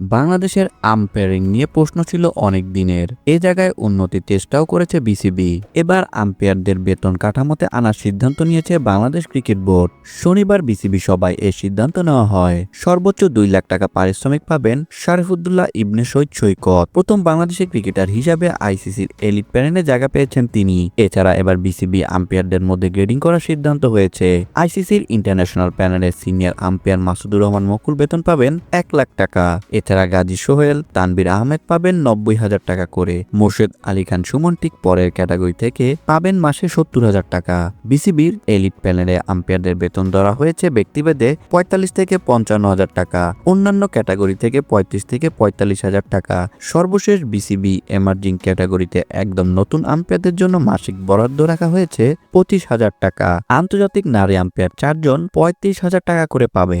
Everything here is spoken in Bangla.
বাংলাদেশের আম্পায়ারিং নিয়ে প্রশ্ন ছিল অনেক দিনের। এ জায়গায় উন্নতির চেষ্টাও করেছে বিসিবি। এবার আম্পায়ারদের বেতন কাঠামোতে আনার সিদ্ধান্ত নিয়েছে বাংলাদেশ ক্রিকেট বোর্ড। শনিবার বিসিবি সভায় এ সিদ্ধান্ত নেওয়া হয়। সর্বোচ্চ দুই লাখ টাকা পারিশ্রমিক পাবেন শারিফুদ্দুল্লাহ ইবনে সৈয়দ সৈকত। প্রথম বাংলাদেশি ক্রিকেটার হিসাবে আইসিসির এলিট প্যানেলে জায়গা পেয়েছেন তিনি। এছাড়া এবার বিসিবি আম্পায়ারদের মধ্যে গ্রেডিং করার সিদ্ধান্ত হয়েছে। আইসিসির ইন্টারন্যাশনাল প্যানেলের সিনিয়র আম্পায়ার মাসুদুর রহমান মকুল বেতন পাবেন এক লাখ টাকা। এছাড়া গাজী সোহেল তানবির আহমেদ পাবেন নব্বই হাজার টাকা করে। মোর্শেদ আলী খান সুমন ঠিক পরের ক্যাটাগরি থেকে পাবেন মাসে সত্তর হাজার টাকা। বিসিবির এলিট প্যানেলে আম্পায়ারদের বেতন ধরা হয়েছে ব্যক্তিভেদে পঁয়তাল্লিশ থেকে পঞ্চান্ন হাজার টাকা, অন্যান্য ক্যাটাগরি থেকে পঁয়ত্রিশ থেকে পঁয়তাল্লিশ হাজার টাকা। সর্বশেষ বিসিবি এমার্জিং ক্যাটাগরিতে একদম নতুন আম্পায়ারদের জন্য মাসিক বরাদ্দ রাখা হয়েছে পঁচিশ হাজার টাকা। আন্তর্জাতিক নারী আম্পায়ার চারজন পঁয়ত্রিশ হাজার টাকা করে পাবে।